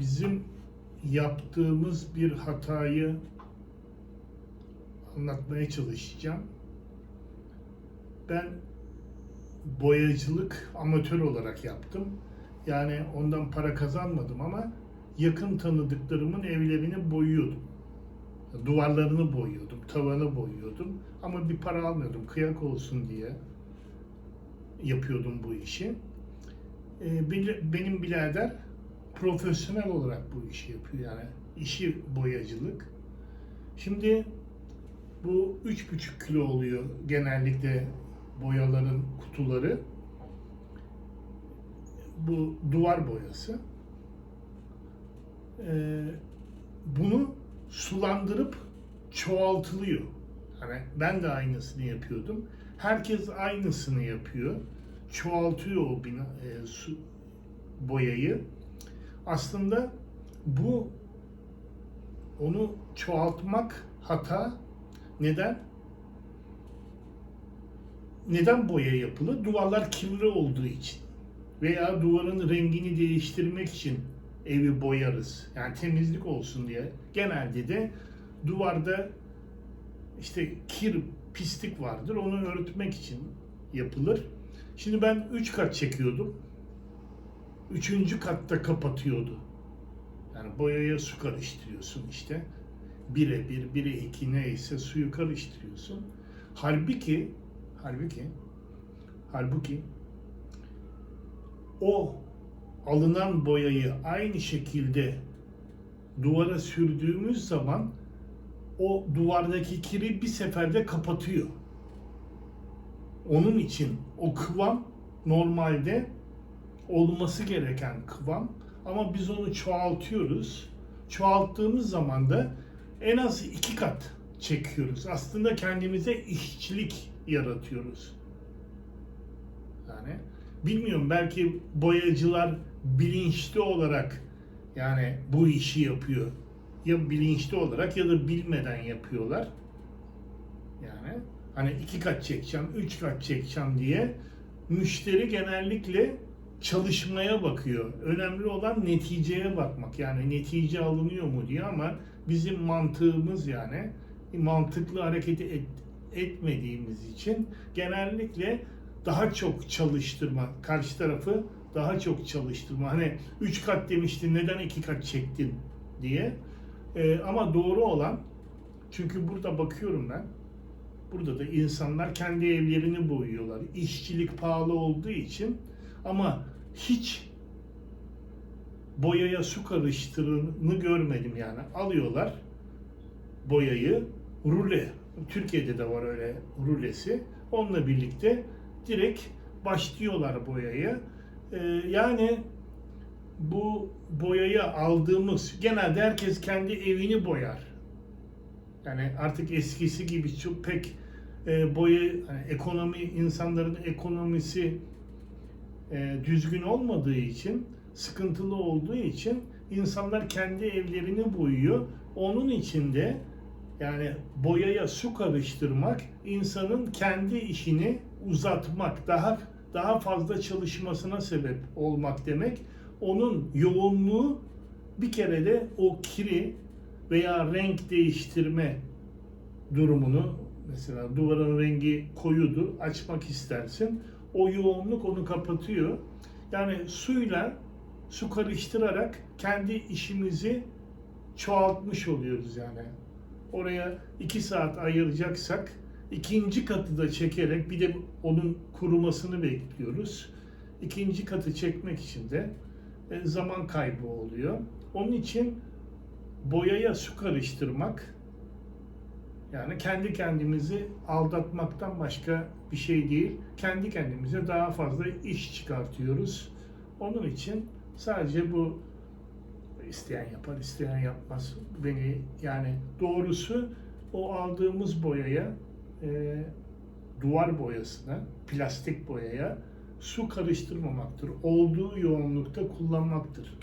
bizim yaptığımız bir hatayı anlatmaya çalışacağım. Ben boyacılık amatör olarak yaptım. Yani ondan para kazanmadım ama yakın tanıdıklarımın evlerini boyuyordum. Duvarlarını boyuyordum, tavanı boyuyordum. Ama bir para almıyordum, kıyak olsun diye yapıyordum bu işi. Ee, benim birader profesyonel olarak bu işi yapıyor yani işi boyacılık. Şimdi bu üç buçuk kilo oluyor genellikle boyaların kutuları. Bu duvar boyası. Ee, bunu sulandırıp çoğaltılıyor. Hani ben de aynısını yapıyordum. Herkes aynısını yapıyor. Çoğaltıyor o bina, e, su, boyayı. Aslında bu onu çoğaltmak hata. Neden? Neden boya yapılır? Duvarlar kirli olduğu için. Veya duvarın rengini değiştirmek için evi boyarız. Yani temizlik olsun diye. Genelde de duvarda işte kir, pislik vardır. Onu örtmek için yapılır. Şimdi ben 3 kat çekiyordum. Üçüncü katta kapatıyordu. Yani boyaya su karıştırıyorsun işte. Bire bir, bire iki neyse suyu karıştırıyorsun. Halbuki, halbuki, halbuki o alınan boyayı aynı şekilde duvara sürdüğümüz zaman o duvardaki kiri bir seferde kapatıyor. Onun için o kıvam normalde olması gereken kıvam ama biz onu çoğaltıyoruz. Çoğalttığımız zaman da en az iki kat çekiyoruz. Aslında kendimize işçilik yaratıyoruz. Yani bilmiyorum belki boyacılar bilinçli olarak yani bu işi yapıyor. Ya bilinçli olarak ya da bilmeden yapıyorlar. Yani hani iki kat çekeceğim, üç kat çekeceğim diye müşteri genellikle çalışmaya bakıyor. Önemli olan neticeye bakmak. Yani netice alınıyor mu diye ama bizim mantığımız yani mantıklı hareket et, etmediğimiz için genellikle daha çok çalıştırma, karşı tarafı daha çok çalıştırma. Hani üç kat demiştin neden iki kat çektin diye. Ee, ama doğru olan çünkü burada bakıyorum ben Burada da insanlar kendi evlerini boyuyorlar. İşçilik pahalı olduğu için ama hiç boyaya su karıştırını görmedim yani. Alıyorlar boyayı, rule. Türkiye'de de var öyle rulesi. Onunla birlikte direkt başlıyorlar boyaya. Ee, yani bu boyayı aldığımız genelde herkes kendi evini boyar. Yani artık eskisi gibi çok pek e, boya hani ekonomi insanların ekonomisi e, düzgün olmadığı için sıkıntılı olduğu için insanlar kendi evlerini boyuyor. Onun için de yani boyaya su karıştırmak insanın kendi işini uzatmak, daha daha fazla çalışmasına sebep olmak demek. Onun yoğunluğu bir kere de o kiri veya renk değiştirme durumunu mesela duvarın rengi koyudur açmak istersin. O yoğunluk onu kapatıyor. Yani suyla su karıştırarak kendi işimizi çoğaltmış oluyoruz yani. Oraya iki saat ayıracaksak ikinci katı da çekerek bir de onun kurumasını bekliyoruz. İkinci katı çekmek için de e, zaman kaybı oluyor. Onun için boyaya su karıştırmak yani kendi kendimizi aldatmaktan başka bir şey değil. Kendi kendimize daha fazla iş çıkartıyoruz. Onun için sadece bu isteyen yapar, isteyen yapmaz. Beni yani doğrusu o aldığımız boyaya e, duvar boyasına, plastik boyaya su karıştırmamaktır. Olduğu yoğunlukta kullanmaktır.